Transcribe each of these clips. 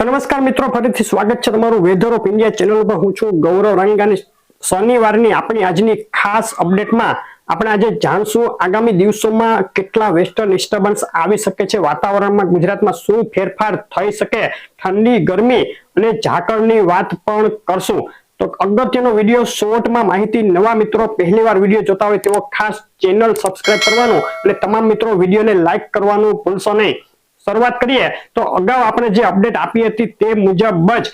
નમસ્કાર મિત્રો, ફરીથી સ્વાગત છે તમારું વેધર ઓફ ઇન્ડિયા ચેનલ પર હું છું ગૌરવ રંગાની શનિવારની આપણી આજની ખાસ અપડેટમાં આપણે આજે જાણશું આગામી દિવસોમાં કેટલા વેસ્ટર્ન ડિસ્ટર્બન્સ આવી શકે છે, વાતાવરણમાં ગુજરાતમાં શું ફેરફાર થઈ શકે, ઠંડી, ગરમી અને ઝાકળની વાત પણ કરશું. તો અગત્યનો વીડિયો શોર્ટમાં માહિતી નવા મિત્રો પહેલીવાર વીડિયો જોતા હોય તેઓ ખાસ ચેનલ સબસ્ક્રાઇબ કરવાનું અને તમામ મિત્રો વિડીયોને લાઈક કરવાનું ભૂલશો નહીં. શરૂઆત કરીએ તો અગાઉ આપણે જે અપડેટ આપી હતી તે મુજબ જ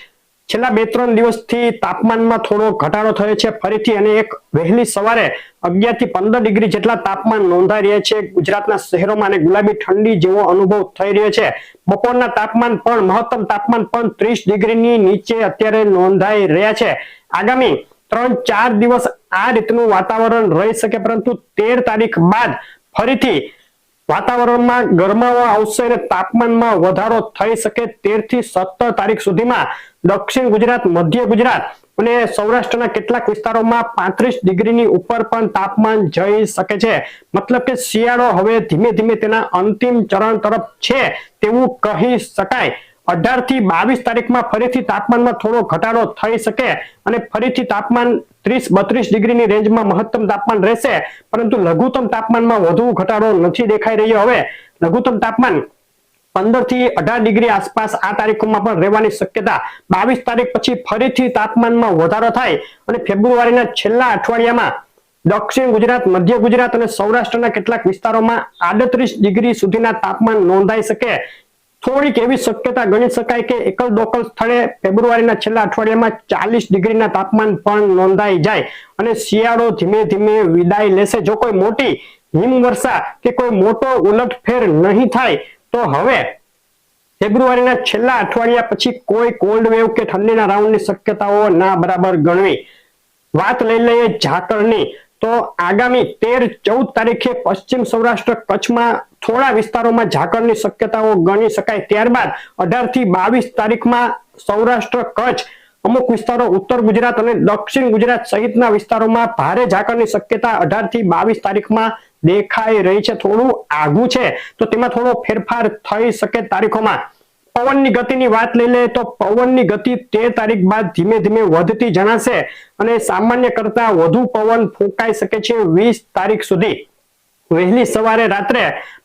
છેલ્લા બે ત્રણ દિવસથી તાપમાનમાં થોડો ઘટાડો થયો છે. ફરીથી અને એક વહેલી સવારે અગિયારથી પંદર ડિગ્રી જેટલા તાપમાન નોંધાઈ રહ્યા છે. ગુજરાતના શહેરોમાં અને ગુલાબી ઠંડી જેવો અનુભવ થઈ રહ્યો છે. બપોરના તાપમાન પણ મહત્તમ તાપમાન પણ ત્રીસ ડિગ્રીની નીચે અત્યારે નોંધાઈ રહ્યા છે. આગામી ત્રણ ચાર દિવસ આ રીતનું વાતાવરણ રહી શકે, પરંતુ તેર તારીખ બાદ ફરીથી વાતાવરણમાં ગરમાવો આવશે અને તાપમાનમાં વધારો થઈ શકે તેરથી સત્તર તારીખ સુધીમાં દક્ષિણ ગુજરાત, મધ્ય ગુજરાત અને સૌરાષ્ટ્રના કેટલાક વિસ્તારોમાં પાંત્રીસ ડિગ્રીની ઉપર પણ તાપમાન જઈ શકે છે. મતલબ કે શિયાળો હવે ધીમે ધીમે તેના અંતિમ ચરણ તરફ છે તેવું કહી શકાય. અઢારથી બાવીસ તારીખમાં ફરીથી તાપમાનમાં થોડો ઘટાડો થઈ શકે અને ફરીથી તાપમાન ત્રીસ બત્રીસ ડિગ્રીની રેન્જમાં મહત્તમ તાપમાન રહેશે. પરંતુ લઘુત્તમ તાપમાનમાં વધુ ઘટાડો નથી દેખાઈ રહ્યો. હવે લઘુત્તમ તાપમાન પંદરથી અઢાર ડિગ્રી આસપાસ આ તારીખોમાં પણ રહેવાની શક્યતા બાવીસ તારીખ પછી ફરીથી તાપમાનમાં વધારો થાય અને ફેબ્રુઆરીના છેલ્લા અઠવાડિયામાં દક્ષિણ ગુજરાત, મધ્ય ગુજરાત અને સૌરાષ્ટ્રના કેટલાક વિસ્તારોમાં આડત્રીસ ડિગ્રી સુધીના તાપમાન નોંધાઈ શકે. થોડીક એવી શક્યતા ગણી શકાય કે એકલ દોકલ સ્થળે ફેબ્રુઆરીના છેલ્લા અઠવાડિયામાં ચાલીસ ડિગ્રીના તાપમાન પણ નોંધાઈ જાય અને શિયાળો ધીમે ધીમે વિદાય લેશે. જો કોઈ મોટી હિમવર્ષા કે કોઈ મોટો ઉલટફેર નહીં થાય, તો હવે ફેબ્રુઆરીના છેલ્લા અઠવાડિયા પછી કોઈ કોલ્ડ વેવ કે ઠંડીના રાઉન્ડની શક્યતાઓ ના બરાબર ગણવી. વાત લઈ લઈએ ઝાકળની. તો આગામી તેર ચૌદ તારીખે પશ્ચિમ સૌરાષ્ટ્ર કચ્છમાં થોડા વિસ્તારોમાં ઝાકળની શક્યતાઓ ગણી શકાય. ત્યારબાદ અઢારથી બાવીસ તારીખમાં સૌરાષ્ટ્ર કચ્છ, અમુક વિસ્તારો ઉત્તર ગુજરાત અને દક્ષિણ ગુજરાત સહિતના વિસ્તારોમાં ભારે ઝાકળની શક્યતા અઢારથી બાવીસ તારીખમાં દેખાઈ રહી છે. થોડું આઘું છે. તો તેમાં થોડો ફેરફાર થઈ શકે તારીખોમાં. પવનની ગતિની વાત લઈ લે તો પવનની ગતિ તેર તારીખ બાદ ધીમે ધીમે વધતી જણાશે અને સામાન્ય કરતા વધુ પવન ફૂંકાઈ શકે છે વીસ તારીખ સુધી. વહેલી સવારે રાત્રે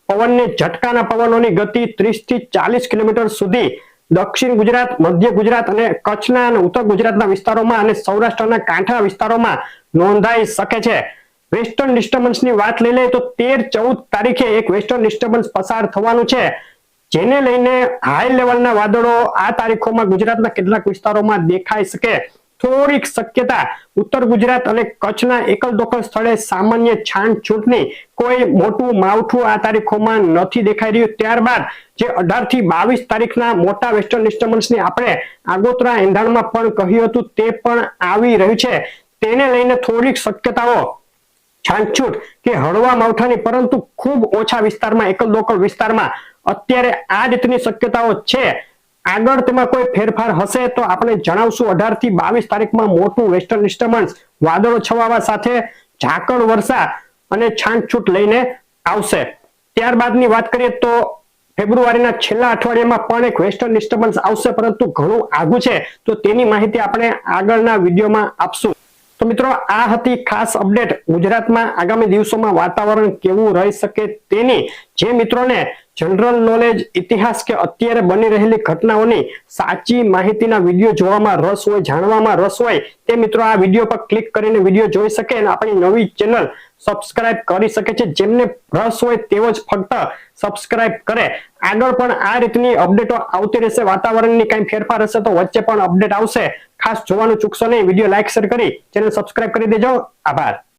પવનની ઝટકાના પવનોની ગતિ ત્રીસથી ચાલીસ કિલોમીટર સુધી દક્ષિણ ગુજરાત, મધ્ય ગુજરાત અને કચ્છના અને ઉત્તર ગુજરાતના વિસ્તારોમાં અને સૌરાષ્ટ્રના કાંઠા વિસ્તારોમાં નોંધાઈ શકે છે. વેસ્ટર્ન ડિસ્ટર્બન્સની વાત લઈ લઈએ તો તેર ચૌદ તારીખે એક વેસ્ટર્ન ડિસ્ટર્બન્સ પસાર થવાનું છે. જેને લઈને હાઈ લેવલના વાદળો આ તારીખોમાં ગુજરાતના કેટલાક વિસ્તારોમાં દેખાઈ શકે. થોડીક શક્યતા. ઉત્તર ગુજરાત અને કચ્છના એકલ દોકલ સ્થળે સામાન્ય છાંટછૂટની કોઈ મોટું માવઠું આ તારીખોમાં નથી દેખાઈ રહ્યું. ત્યારબાદ જે અઢારથી બાવીસ તારીખના મોટા વેસ્ટર્ન ડિસ્ટર્બન્સની આપણે આગોતરા એંધાણમાં પણ કહ્યું હતું, તે પણ આવી રહ્યું છે. તેને લઈને થોડીક શક્યતાઓ. છાંટછૂટ કે હળવા માવઠાની, પરંતુ ખૂબ ઓછા વિસ્તારમાં, એકલ દોકલ વિસ્તારમાં અત્યારે આ રીતની શક્યતાઓ છે. આગળ તેમાં કોઈ ફેરફાર હશે તો આપણે જણાવશું. અઢારથી બાવીસ તારીખમાં મોટું વેસ્ટર્ન ડિસ્ટર્બન્સ વાદળો છવાવા સાથે ઝાકળ વર્ષા અને છાંટછૂટ લઈને આવશે. ત્યારબાદની વાત કરીએ તો ફેબ્રુઆરીના છેલ્લા અઠવાડિયામાં પણ એક વેસ્ટર્ન ડિસ્ટર્બન્સ આવશે, પરંતુ ઘણું આગુ છે. તો તેની માહિતી આપણે આગળના વિડીયોમાં આપશું. તો મિત્રો, આ હતી ખાસ અપડેટ ગુજરાતમાં આગામી દિવસોમાં વાતાવરણ કેવું રહી શકે તેની. જે મિત્રોને જનરલ નોલેજ ઇતિહાસ કે અત્યારે બની રહેલી ઘટનાઓની સાચી માહિતીના વીડિયો જોવામાં રસ હોય, જાણવામાં રસ હોય, તે મિત્રો આ વીડિયો પર ક્લિક કરીને વીડિયો જોઈ શકે અને આપણી નવી ચેનલ સબસ્ક્રાઇબ કરી શકે છે. જેમને રસ હોય તેવો જ ફક્ત સબસ્ક્રાઇબ કરે. આગળ પણ આ રીતની અપડેટો આવતી રહેશે. વાતાવરણની કઈ ફેરફાર હશે તો વચ્ચે પણ અપડેટ આવશે. ખાસ જોવાનું ચૂકશો નહીં. વીડિયો લાઇક શેર કરી. ચેનલ સબસ્ક્રાઇબ કરી દેજો. આભાર.